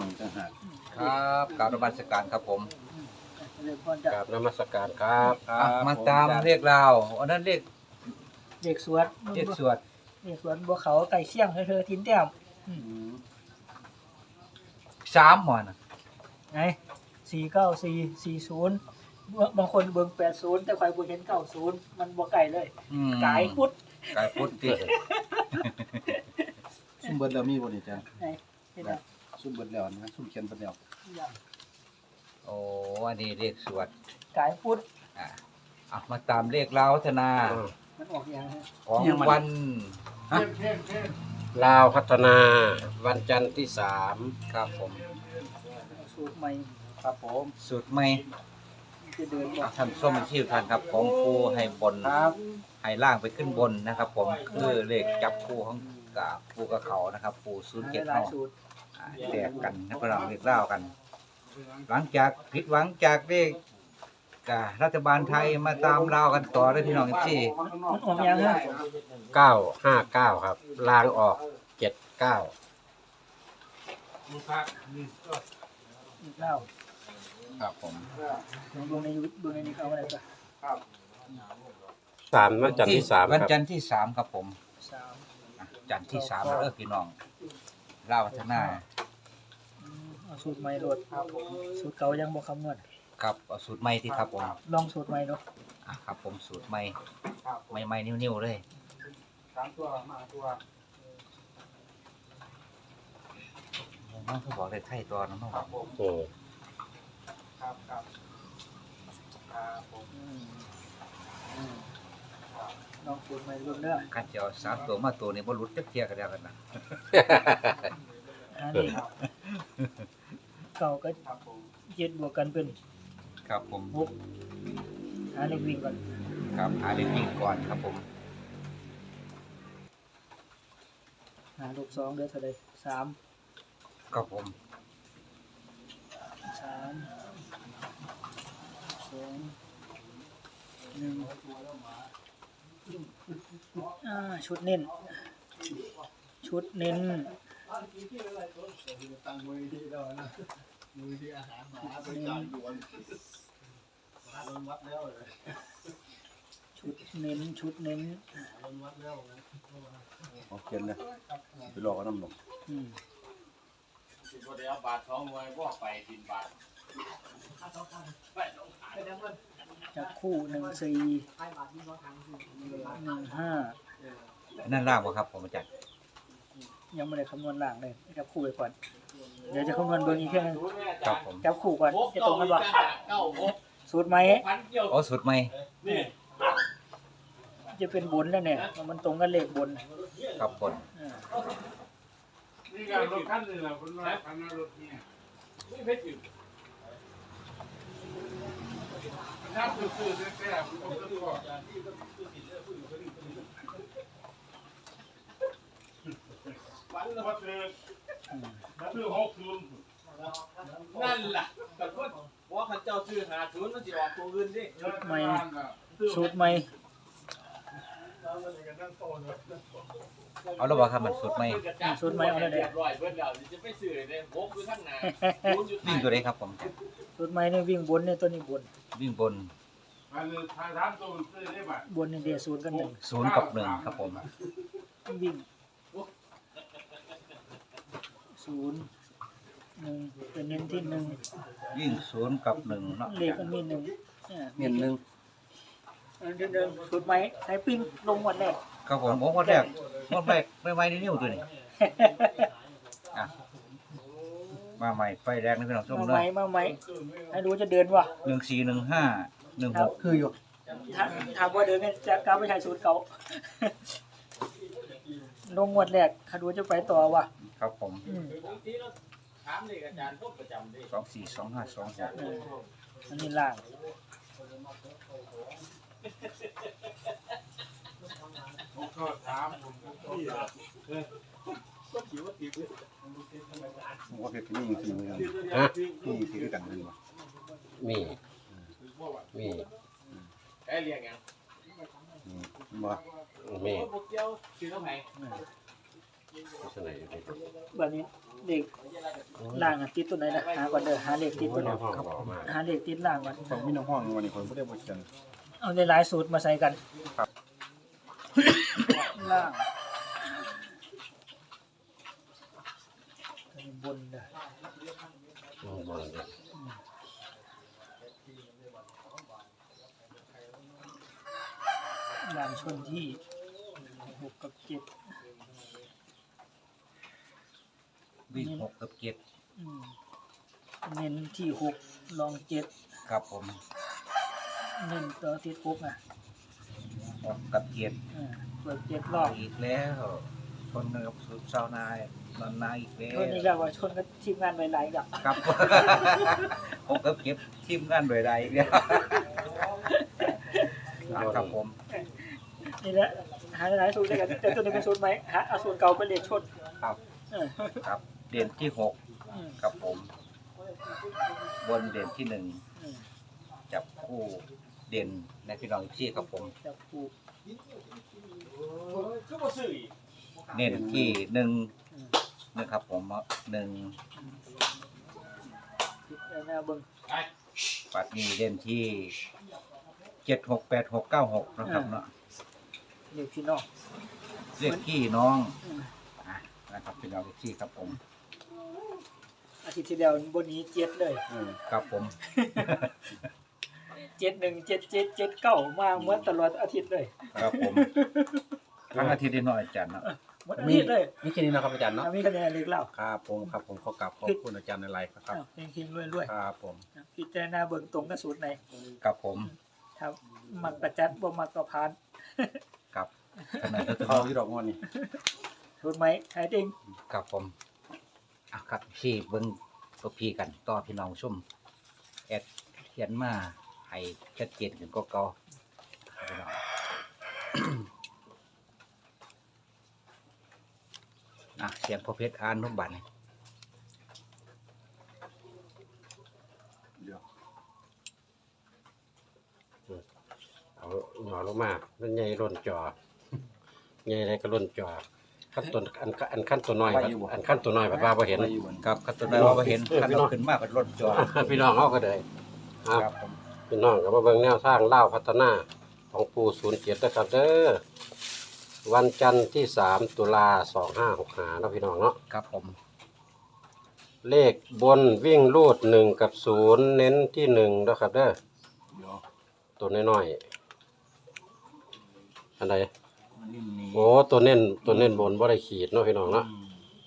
ฟังต่างหากครับกราบนมัสการครับผมเรื่องพรจะกราบนมัสการครับอะมาตามเรียกเราอันนั้นเรียกเด็กสวนเรียกสวดเด็กสวนบัวเขาไก่เชี่ยงเธอเธอทิ้นแต้มอืมสามหมอนะไงสี่เก้าสี่สี่ศูนย์บางคนเบิ่งแปดศูนย์แต่ใครบ่เห็นเก้าศูนย์มันบ่ไก่เลยอืมกายพุทธกายพุทธติซุ่มเบิดแล้วมีบ่นี่จ้ะไงเห็นไหม ซุ่มเบิดแล้วนะซุ่มเขียนเบิดแล้วโอ้อันนี้เรียกสวดกายพุทธอะอะมาตามเรียกเราวัฒนามันออกอย่างฮะของวันฮะลาวพัฒนา วันจันทร์ที่สามครับผมสูตรใหม่ครับผมสุดไม่จะเดินบ่ท่านส้มชื่อท่านครับ ของครูให้บนครับให้ล่างไปขึ้นบนนะครับ ผมคือเลขจับคู่ของกับคู่กับเขานะครับคู่ศูนย์เจ็ดหลายเท่าสูตรอ่า แตกกันนะพวกเราเรียกเล่ากัน หลังจากผิดหวังจากเลขการัฐบาลไทยมาตามเราวกันต่อเลยพี่น้องที่มันออกอย่างฮะเก้าห้าเก้าครับ ลางออกเจ็ดเก้าอีกแล้วครับผมดูในยูดูในนี้เขาอะไรก็สามวันจันทร์ที่สามวันครับจันทร์ที่สามครับผมสามอะจันทร์ที่สามแล้วเออพี่น้องเล่าวัฒนาอืมเอาสูตรใหม่โหลดสูตรเก่ายังบ่คำนวณครับเอาสูตรใหม่ที่ครับผมลองสูตรใหม่เนาะอะครับผมสูตรใหม่ใหม่ๆนิ้วๆเลย สามตัวมาตัวน้องเขาบอกเลยไทยตัวน้องครับผมอืมครับครับครับผม อืมอืม ลองสูตรใหม่รุ่นเด้อๆกันจะเอาสามตัวมาตัวนี้บ่หลุดจักเทียกันแล้วกันนะอันนี้เก่าก็ครับผมเจ็ดบวกกันเป็นครับผมหกหาเลขวิ่งก่อนครับหาเลขวิ่งก่อนครับผมหาลูกสองเด้อเท่าใดสามครับผมสามสองหนึ่งอ่า ชุดเน้น ชุดเน้นตั้งมือที่แล้วนะมือที่อาหารหมาบริการด่วนโดนวัดแล้วเลยชุดเน้นชุดเน้นโดนวัดแล้วนะโอเคเลยไปรอกันน้ำลงอืมสิบ่ได้เอาบาทสองหน่วยบ่ไปกินบาท จับคู่หนึ่งสี่หนึ่งห้านั่นล่างบ่ครับผมอาจารย์ยังไม่ได้คำนวณล่างเลยจับคู่ไปก่อน เดี๋ยวจะคำนวณเบอร์อีกแค่นึงครับผมจับคู่ก่อนจะตรงกันบ่เก้าหกสูตรไหมพันเกี่ยวโอ้สูตรใหม่นี่จะเป็นบนแล้วเนี่ย มันตรงกันเลขบนครับผมอ่านี่ก็รถคันนึงล่ะคุณว่าคันรถเนี่ยนี่เพชรอยู่ น้ำซื่อๆแท้ๆคุณต้องซื้อก่อนวันละพันเดือนอืมซื้อหกศูนย์นั่นล่ะแต่ว่าว่าเขาเจ้าซื้อหาศูนย์มันสิออกตัวอื่นดิ ชุดใหม่ สูตรใหม่ เอาแล้วบ่ครับมันสูตรใหม่สูตรใหม่เอาแล้วเด้เรียบร้อยเบิดแล้วจะไปซื้อเลยหกอยู่ข้างหน้าศูนย์อยู่วิ่งตัวไหนครับผมสูตรใหม่เนี่ยวิ่งบนเนี่ยตัวนี้บน วิ่งบนอันนี้ทางร้านตัวมันซื้อได้บ่บนเนี่ยเดียวศูนย์กันหนึ่งศูนย์กับหนึ่งครับผมวิ่งศูนย์หนึ่งเป็นเน้นที่หนึ่งวิ่งศูนย์กับหนึ่งเนาะเลขมันมีหนึ่งอ่าเมียนหนึ่งอัน เดิมเดิมสูตรใหม่ใช้ปิ้งลงวันแรกครับผมโอ้งวดแรกงวดแรกไม่ไม่นิ้วตัวนี้อะมาใหม่ไฟแรงนะพี่น้องส้มมาเลไหมยมาไหมให้ดูจะเดินวะหนึ่งสี่หนึ่งห้าหนึ่งหกคืออยู่ถ้าถามว่าเดินเนี่ยจะกลับไปใช้สูตรเก่าลงงวดแรกคาดูจะไปต่อวะครับผมอืมสองสี่สองห้าสองหกอันนี้ล่าง ผมก็ถามผมก็ที่ออก็คิดว่าติดผมว่าเพชรนี่จริงๆเหมือนกันฮะนี่ที่ด้วยกันเลยมีมีไอ้เรียงยังนี่บ่มีโอ้พวกเจ้าซื้อน้ำแข็งอืมสนไหนอยู่นี่บัดนี้เลขล่างติดตัวไหนนะหาก่อนเด้อหาเลขติดตัวไหนในห้องบอกมาเลขติดล่างก่อนผมมีน้องห้องวันนี้ผมไม่ได้บริจาค เอาในหลายสูตรมาใส่กันครับ ล่างอันนี้บนเด้อห้องบนเนี่ยล่างชนที่หกกับเจ็ดวิ่งหกกับเจ็ดอืมเน้นที่หกลองเจ็ดครับผม เน้นตัวที่หกอะหกกับเจ็ดอ่าเปิดเจ็ดรอบอีกแล้วชนกับสุดเช้านายนอนนายอีกแล้วตัวนี้ก็ว่าชนกับทีมงานหลายๆกับครับหกกับเจ็ดทีมงานโดยใดอีกแล้วอะครับผมนี่แหละหาหลายๆสูตรด้วยกันแต่ตัวนี้เป็นสูตรไหมหาเอาสูตรเก่าไปเลขชนครับเออครับ เด่นที่หกอืมครับผม บนเด่นที่หนึ่งอืมจับคู่ เด่นในพี่น้องที่ครับผม จับคู่ก็บ่ซื้ออีกเน้นที่หนึ่งอืมนะครับผมหนึ่งพิจารณาเบิ่งไปปัดนี้เด่นที่เจ็ดหกแปดหกเก้าหกนะครับเนาะเลขพี่น้องเรียกพี่น้องอืมอะนะครับพี่น้องที่ครับผมอาทิตย์ที่แล้วบนนี้เจ็ดเลยครับผม เจ็ดหนึ่งเจ็ดเจ็ดเจ็ดเก้ามาเหมือนตลอดอาทิตย์เลยครับผมทั้งอาทิตย์นี้น้อยจันเนาะเหมือนอาทิตย์เลยมีแค่นี้นะครับอาจารย์เนาะอะมีคะแนนเลขเล่าครับผมครับผมขอกราบขอบคุณอาจารย์ในไลฟ์ครับอ้าวเฮงๆรวยครับผมๆพิจารณาเบิ่งตรงกับสูตรไหนครับผม ครับมักประจัดบ่มักก็พานครับขนาดจะถึงเขาที่ดอกงอนนี่สูตรไหมใช่จริงครับผมอะครับพี่เบิ้งตัวพี่กันต่อพี่น้องชมแอดเขียนมา ให้ชัดเจนขึ้นก็เก่าพี่น้องอะเสียงพอเพชรอ่านทุกบัตรเดี๋ยวเอาหน่อลงมามันใหญ่ล้นจอใหญ่อะไรก็ล้นจอขั้นตัวอันอันขั้นตัวน้อยครับอันขั้นตัวน้อยแบบว่าบ่เห็นไปอยู่บนครับคัตตัวใดว่าบ่เห็นเออคันพี่น้เราองขึ้นมาเป็นรถจอดพี่น้องเขาก็เลยครับครับผม พี่น้องก็มาเบิ่งแนวทางเล่าวพัฒนาของปู่ศูนย์เจ็ดนะครับเด้อวันจันทร์ที่สามตุลาสองห้าหกหาเนาะพี่น้องเนาะครับผม เลขบนวิ่งรูดหนึ่งกับศูนย์เน้นที่หนึ่งนะครับเด้อเดี๋ยวตัวน้อยๆอันใดมันนิ่มนี้โอ้ตัวเน้นตัวเน้นบนบ่ได้ขีดเนาะพี่น้องเนาะ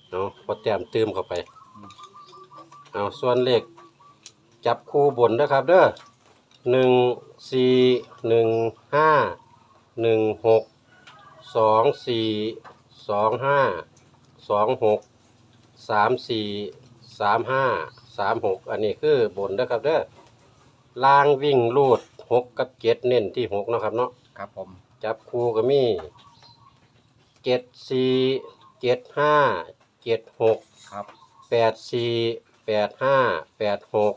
เอาพอแต้มตืมเข้าไป เอาส่วนเลขจับคู่บนนะครับเด้อ หนึ่งสี่หนึ่งห้าหนึ่งหกสองสี่สองห้าสองหกสามสี่สามห้าสามหกอันนี้คือบนนะครับเด้อล่างวิ่งรูดหกกับเจ็ดเน้นที่หกเนาะครับเนาะครับผมจับคู่ก็มีเจ็ดสี่เจ็ดห้าเจ็ดหกครับแปดสี่แปดห้าแปดหก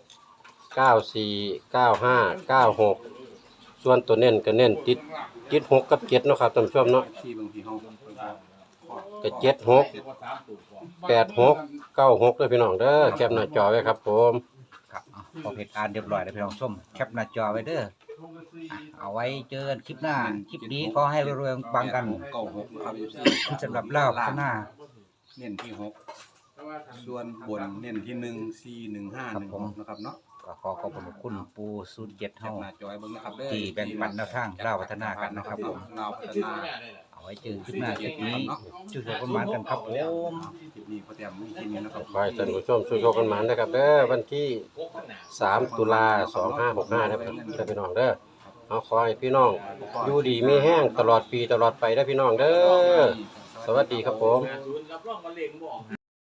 เก้าสี่เก้าห้าเก้าหกส่วนตัวเน้นก็เน้นติดติดหกกับเจ็ดเนาะครับท่านผู้ชมเนาะที่บางทีห้องก็เจ็ดหกแปดหกเก้าหกด้วยพี่น้องเด้อแคปหน้าจอไว้ครับผมครับเอาพอเพชรอ่านเรียบร้อยแล้วพี่น้องส้มแคปหน้าจอไว้เด้ออะเอาไว้เจอกันคลิปหน้า คลิปนี้ก็ให้รวยๆปังกันเก้าหกครับเอฟซีสำหรับเล่าข้างหน้า เน้นที่หกส่วนบนเน้นที่หนึ่งสี่หนึ่งห้าหนึ่งหกนะครับเนาะ ก็ขอขอบคุณปูศูนย์เจ็ดแคเฮาปหน้าจอยเบิ่งนะครับเด้อที่แบ่งปันแนวทางเล่าพัฒนากันนะครับผมเล่าพัฒนาเอาไว้เจอคลิปหน้าคลิปนี้ช่วยๆประมาณกันครับผม คลิปนี้ก็เตรียมมีแค่นี้นะครับ ขอให้ท่านผู้ชมช่วยๆกันมานะครับเด้อวันที่สามตุลาสองห้าหกห้านะครับเด้อพี่น้องเด้อเอาขอให้พี่น้องอยู่ดีมีแห้งตลอดปีตลอดไปเด้อพี่น้องเด้อ สวัสดีครับผม ศูนย์รับรองว่าเลขบ่ออก